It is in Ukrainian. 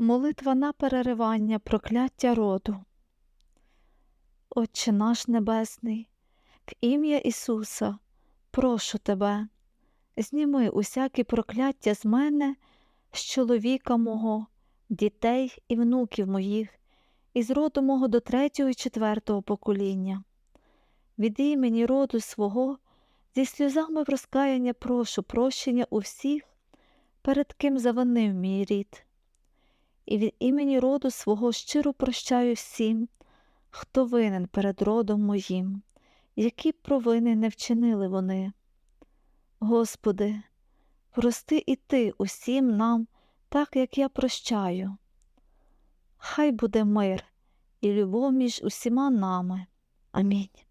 Молитва на переривання прокляття роду. Отче наш Небесний, в ім'я Ісуса, прошу Тебе, зніми усякі прокляття з мене, з чоловіка мого, дітей і внуків моїх, із роду мого до третього і четвертого покоління. Від імені роду свого зі сльозами розкаяння прошу прощення у всіх, перед ким завинив мій рід. І від імені роду свого щиро прощаю всім, хто винен перед родом моїм, які провини не вчинили вони. Господи, прости і Ти усім нам, так як я прощаю. Хай буде мир і любов між усіма нами. Амінь.